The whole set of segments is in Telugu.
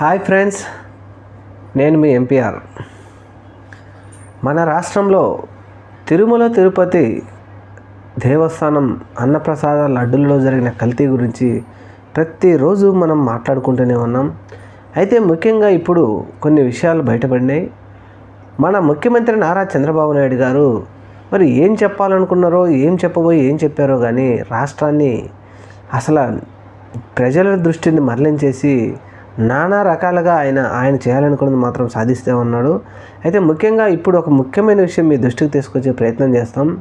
హాయ్ ఫ్రెండ్స్ నేను మీ ఎంపీఆర్ మన రాష్ట్రంలో తిరుమల తిరుపతి దేవస్థానం అన్నప్రసాద లడ్డుల్లో జరిగిన కల్తీ గురించి ప్రతిరోజు మనం మాట్లాడుకుంటూనే ఉన్నాం. అయితే ముఖ్యంగా ఇప్పుడు కొన్ని విషయాలు బయటపడినాయి. మన ముఖ్యమంత్రి నారా చంద్రబాబు నాయుడు గారు మరి ఏం చెప్పాలనుకున్నారో ఏం చెప్పబోయి ఏం చెప్పారో కానీ రాష్ట్రాన్ని అసలు ప్రజల దృష్టిని మరలించేసి నానా రకాలుగా ఆయన ఆయన చేయాలనుకున్నది మాత్రం సాధిస్తే ఉన్నాడు. అయితే ముఖ్యంగా ఇప్పుడు ఒక ముఖ్యమైన విషయం మీ దృష్టికి తీసుకొచ్చే ప్రయత్నం చేస్తాం.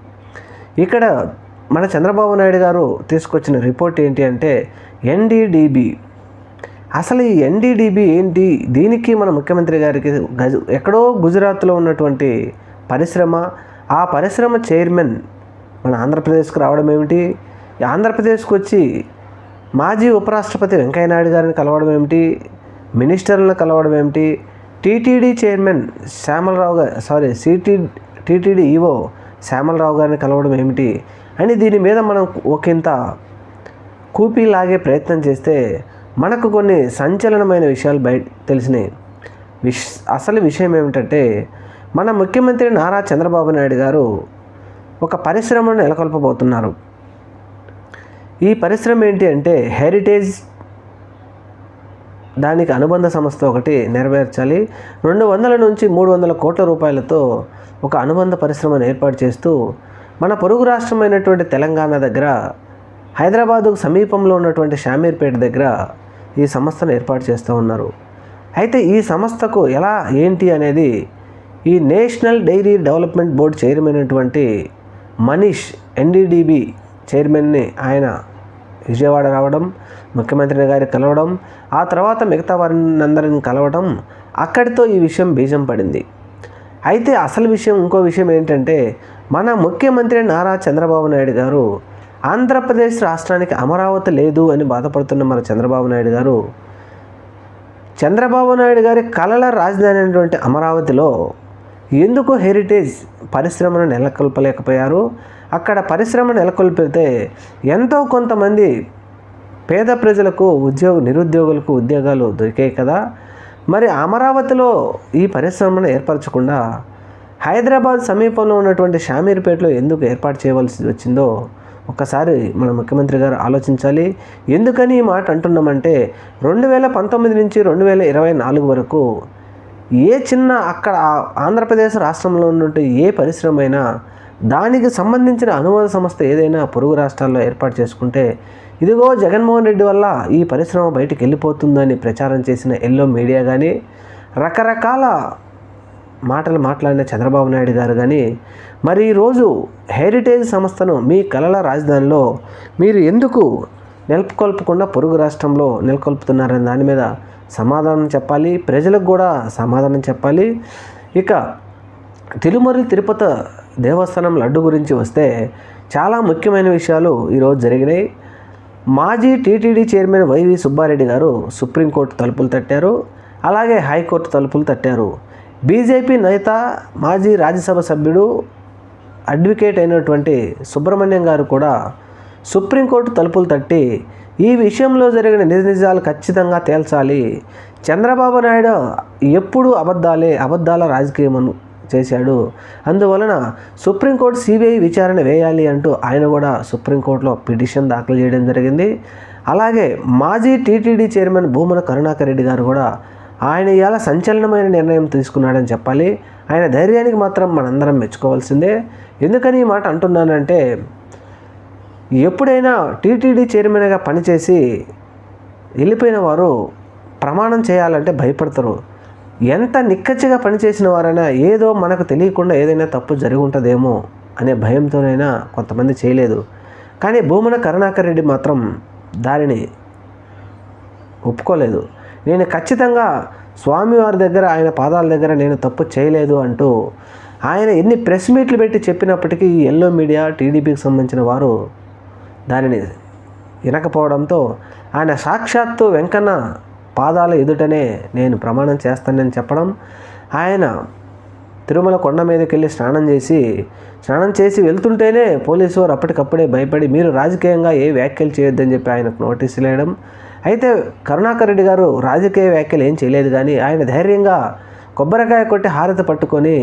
ఇక్కడ మన చంద్రబాబు నాయుడు గారు తీసుకొచ్చిన రిపోర్ట్ ఏంటి అంటే ఎన్డీడీబీ అసలు ఈ ఎన్డీడీబీ ఏంటి? దీనికి మన ముఖ్యమంత్రి గారికి గజ ఎక్కడో గుజరాత్లో ఉన్నటువంటి పరిశ్రమ. ఆ పరిశ్రమ చైర్మన్ మన ఆంధ్రప్రదేశ్కి రావడం ఏమిటి? ఆంధ్రప్రదేశ్కి వచ్చి మాజీ ఉపరాష్ట్రపతి వెంకయ్యనాయుడు గారిని కలవడం ఏమిటి? మినిస్టర్లను కలవడం ఏమిటి? టీటీడీ చైర్మన్ శ్యామలరావు గారు sorry city TTD EO Shyamala Rao గారిని కలవడం ఏమిటి? అని దీని మీద మనం ఒకంత కూపీ లాగే ప్రయత్నం చేస్తే మనకు కొన్ని సంచలనమైన విషయాలు బయట తెలిసినాయి. విష్ అసలు విషయం ఏమిటంటే మన ముఖ్యమంత్రి నారా చంద్రబాబు నాయుడు గారు ఒక పరిశ్రమను నెలకొల్పబోతున్నారు. ఈ పరిశ్రమ ఏంటి అంటే హెరిటేజ్ దానికి అనుబంధ సంస్థ ఒకటి నెరవేర్చాలి. రెండు వందల నుంచి మూడు వందల కోట్ల రూపాయలతో ఒక అనుబంధ పరిశ్రమను ఏర్పాటు చేస్తూ మన పొరుగు రాష్ట్రమైనటువంటి తెలంగాణ దగ్గర హైదరాబాదుకు సమీపంలో ఉన్నటువంటి షామీర్పేట దగ్గర ఈ సంస్థను ఏర్పాటు చేస్తూ ఉన్నారు. అయితే ఈ సంస్థకు ఎలా ఏంటి అనేది ఈ national dairy development board chairman అయినటువంటి మనీష్ ఎన్డీడీబీ చైర్మన్ని ఆయన విజయవాడ రావడం ముఖ్యమంత్రి గారి కలవడం ఆ తర్వాత మిగతా వారిని అందరిని కలవడం అక్కడితో ఈ విషయం బీజం పడింది. అయితే అసలు విషయం ఇంకో విషయం ఏంటంటే మన ముఖ్యమంత్రి నారా చంద్రబాబు నాయుడు గారు ఆంధ్రప్రదేశ్ రాష్ట్రానికి అమరావతి లేదు అని బాధపడుతున్న మన చంద్రబాబు నాయుడు గారు చంద్రబాబు నాయుడు గారి కళల రాజధాని అయినటువంటి అమరావతిలో ఎందుకు హెరిటేజ్ పరిశ్రమను నెలకొల్పలేకపోయారు అక్కడ పరిశ్రమ నెలకొల్పితే ఎంతో కొంతమంది పేద ప్రజలకు ఉద్యోగ నిరుద్యోగులకు ఉద్యోగాలు దొరికాయి కదా. మరి అమరావతిలో ఈ పరిశ్రమను ఏర్పరచకుండా హైదరాబాద్ సమీపంలో ఉన్నటువంటి షామీర్పేటలో ఎందుకు ఏర్పాటు చేయవలసి వచ్చిందో ఒక్కసారి మన ముఖ్యమంత్రి గారు ఆలోచించాలి. ఎందుకని ఈ మాట అంటున్నామంటే రెండు వేల పంతొమ్మిది నుంచి రెండు వేల ఇరవై నాలుగు వరకు ఏ చిన్న అక్కడ ఆంధ్రప్రదేశ్ రాష్ట్రంలో ఉన్నట్టు ఏ పరిశ్రమ అయినా దానికి సంబంధించిన అనువాద సంస్థ ఏదైనా పొరుగు రాష్ట్రాల్లో ఏర్పాటు చేసుకుంటే ఇదిగో జగన్మోహన్ రెడ్డి వల్ల ఈ పరిశ్రమ బయటికి వెళ్ళిపోతుందని ప్రచారం చేసిన ఎల్లో మీడియా కానీ రకరకాల మాటలు మాట్లాడిన చంద్రబాబు నాయుడు గారు కానీ మరి ఈరోజు హెరిటేజ్ సంస్థను మీ కళల రాజధానిలో మీరు ఎందుకు నెలకొల్పకుండా పొరుగు రాష్ట్రంలో నెలకొల్పుతున్నారనే దాని మీద సమాధానం చెప్పాలి ప్రజలకు కూడా సమాధానం చెప్పాలి. ఇక తిరుమల తిరుపతి దేవస్థానం లడ్డు గురించి వస్తే చాలా ముఖ్యమైన విషయాలు ఈరోజు జరిగినాయి. మాజీ టీటీడీ చైర్మన్ వైవి సుబ్బారెడ్డి గారు సుప్రీంకోర్టు తలుపులు తట్టారు. అలాగే హైకోర్టు తలుపులు తట్టారు. బీజేపీ నేత మాజీ రాజ్యసభ సభ్యుడు అడ్వకేట్ అయినటువంటి సుబ్రహ్మణ్యం గారు కూడా సుప్రీంకోర్టు తలుపులు తట్టి ఈ విషయంలో జరిగిన నిజ నిజాలు ఖచ్చితంగా తేల్చాలి. చంద్రబాబు నాయుడు ఎప్పుడు అబద్ధాలే అబద్ధాల రాజకీయం చేశాడు. అందువలన సుప్రీంకోర్టు సిబిఐ విచారణ వేయాలి అంటూ ఆయన కూడా సుప్రీంకోర్టులో పిటిషన్ దాఖలు చేయడం జరిగింది. అలాగే మాజీ టీటీడీ చైర్మన్ భూమన కరుణాకర్ రెడ్డి గారు కూడా ఆయన ఇలా సంచలనమైన నిర్ణయం తీసుకున్నాడని చెప్పాలి. ఆయన ధైర్యానికి మాత్రం మనందరం మెచ్చుకోవాల్సిందే. ఎందుకని ఈ మాట అంటున్నానంటే ఎప్పుడైనా టీటీడీ చైర్మన్గా పనిచేసి వెళ్ళిపోయిన వారు ప్రమాణం చేయాలంటే భయపడతారు. ఎంత నిక్కచ్చిగా పనిచేసిన వారైనా ఏదో మనకు తెలియకుండా ఏదైనా తప్పు జరిగి ఉంటుందేమో అనే భయంతోనైనా కొంతమంది చేయలేదు. కానీ భూమన కరుణాకర్ రెడ్డి మాత్రం దానిని ఒప్పుకోలేదు. నేను ఖచ్చితంగా స్వామివారి దగ్గర ఆయన పాదాల దగ్గర నేను తప్పు చేయలేదు అంటూ ఆయన ఎన్ని ప్రెస్ మీట్లు పెట్టి చెప్పినప్పటికీ ఈ ఎల్లో మీడియా టీడీపీకి సంబంధించిన వారు దానిని వినకపోవడంతో ఆయన సాక్షాత్తు వెంకన్న పాదాల ఎదుటనే నేను ప్రమాణం చేస్తానని చెప్పడం ఆయన తిరుమల కొండ మీదకి వెళ్ళి స్నానం చేసి స్నానం చేసి వెళ్తుంటేనే పోలీసు వారు అప్పటికప్పుడే భయపడి మీరు రాజకీయంగా ఏ వ్యాఖ్యలు చేయొద్దని చెప్పి ఆయనకు నోటీసులు వేయడం అయితే కరుణాకర్ రెడ్డి గారు రాజకీయ వ్యాఖ్యలు ఏం చేయలేదు కానీ ఆయన ధైర్యంగా కొబ్బరికాయ కొట్టి హారతి పట్టుకొని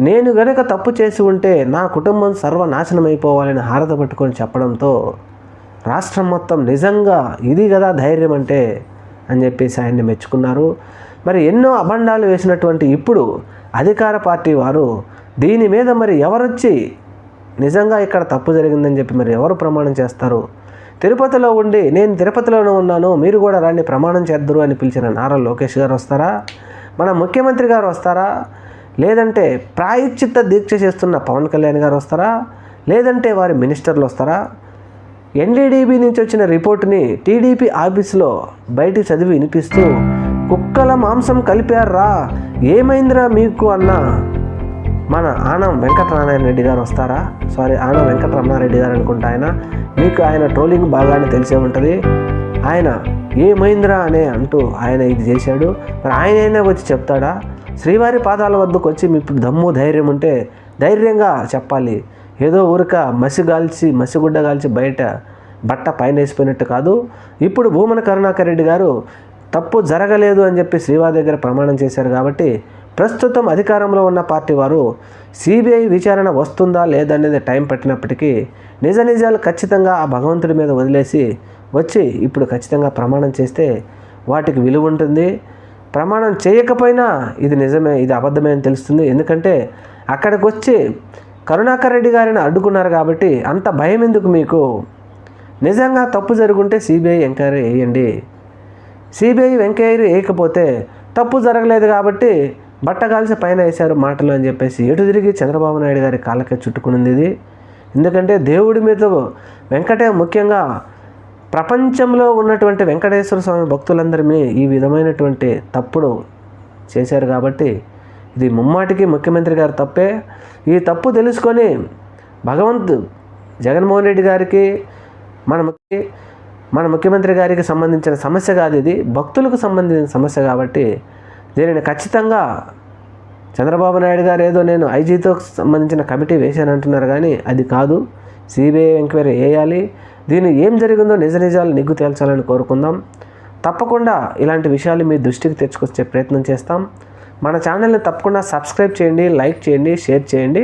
నేను గనక తప్పు చేసి ఉంటే నా కుటుంబం సర్వనాశనం అయిపోవాలని హారత పట్టుకొని చెప్పడంతో రాష్ట్రం మొత్తం నిజంగా ఇది కదా ధైర్యం అంటే అని చెప్పేసి ఆయన్ని మెచ్చుకున్నారు. మరి ఎన్నో అభండాలు వేసినటువంటి ఇప్పుడు అధికార పార్టీ వారు దీని మీద మరి ఎవరొచ్చి నిజంగా ఇక్కడ తప్పు జరిగిందని చెప్పి మరి ఎవరు ప్రమాణం చేస్తారు? తిరుపతిలో ఉండి నేను తిరుపతిలోనే ఉన్నాను మీరు కూడా రాని ప్రమాణం చేద్దరు అని పిలిచిన నారా లోకేష్ గారు వస్తారా? మన ముఖ్యమంత్రి గారు వస్తారా? లేదంటే ప్రాయశ్చిత్త దీక్ష చేస్తున్న పవన్ కళ్యాణ్ గారు వస్తారా? లేదంటే వారి మినిస్టర్లు వస్తారా? ఎన్డీడీబీ నుంచి వచ్చిన రిపోర్ట్ని టీడీపీ ఆఫీసులో బయటికి చదివి వినిపిస్తూ కుక్కల మాంసం కలిపారా? ఏమైందిరా మీకు? అన్న మన ఆనం వెంకటనారాయణ రెడ్డి గారు వస్తారా? సారీ ఆనం వెంకటరమణారెడ్డి గారు అనుకుంటా ఆయన. మీకు ఆయన ట్రోలింగ్ బాగానే తెలిసే ఉంటుంది. ఆయన ఏమైందిరా అనే అంటూ ఆయన ఇది చేశాడు. మరి ఆయనైనా వచ్చి చెప్తాడా? శ్రీవారి పాదాల వద్దకు వచ్చి మీకు దమ్ము ధైర్యం ఉంటే ధైర్యంగా చెప్పాలి. ఏదో ఊరిక మసి గాల్చి మసిగుడ్డ గాల్చి బయట బట్ట పైన వేసిపోయినట్టు కాదు. ఇప్పుడు భూమన కరుణాకర్ రెడ్డి గారు తప్పు జరగలేదు అని చెప్పి శ్రీవా దగ్గర ప్రమాణం చేశారు కాబట్టి ప్రస్తుతం అధికారంలో ఉన్న పార్టీ వారు సిబిఐ విచారణ వస్తుందా లేదనేది టైం పట్టినప్పటికీ నిజ నిజాలు ఖచ్చితంగా ఆ భగవంతుడి మీద వదిలేసి వచ్చి ఇప్పుడు ఖచ్చితంగా ప్రమాణం చేస్తే వాటికి విలువ ఉంటుంది. ప్రమాణం చేయకపోయినా ఇది నిజమే ఇది అబద్ధమే అని తెలుస్తుంది. ఎందుకంటే అక్కడికి వచ్చి కరుణాకర్ రెడ్డి గారిని అడ్డుకున్నారు కాబట్టి అంత భయం ఎందుకు మీకు? నిజంగా తప్పు జరుగుంటే సిబిఐ ఎంక్వైరీ వేయండి సిబిఐ ఎంక్వైరీ వేయకపోతే తప్పు జరగలేదు కాబట్టి బట్టగాల్సి పైన వేశారు మాటలు అని చెప్పేసి ఎటు తిరిగి చంద్రబాబు నాయుడు గారి కాళ్ళకే చుట్టుకునింది ఇది. ఎందుకంటే దేవుడి మీద వెంకటే ముఖ్యంగా ప్రపంచంలో ఉన్నటువంటి వెంకటేశ్వర స్వామి భక్తులందరినీ ఈ విధమైనటువంటి తప్పుడు చేశారు కాబట్టి ఇది ముమ్మాటికి ముఖ్యమంత్రి గారు తప్పే. ఈ తప్పు తెలుసుకొని భగవంత్ జగన్మోహన్ రెడ్డి గారికి మన మన ముఖ్యమంత్రి గారికి సంబంధించిన సమస్య కాదు ఇది. భక్తులకు సంబంధించిన సమస్య కాబట్టి దీనిని ఖచ్చితంగా చంద్రబాబు నాయుడు గారు ఏదో నేను ఐజీతో సంబంధించిన కమిటీ వేశానంటున్నారు కానీ అది కాదు. సిబిఐ ఎంక్వైరీ వేయాలి. దీని ఏం జరిగిందో నిజ నిజాలు నిగ్గు తేల్చాలని కోరుకుందాం. తప్పకుండా ఇలాంటి విషయాలు మీ దృష్టికి తెచ్చుకొచ్చే ప్రయత్నం చేస్తాం. మన ఛానల్ని తప్పకుండా సబ్స్క్రైబ్ చేయండి లైక్ చేయండి షేర్ చేయండి.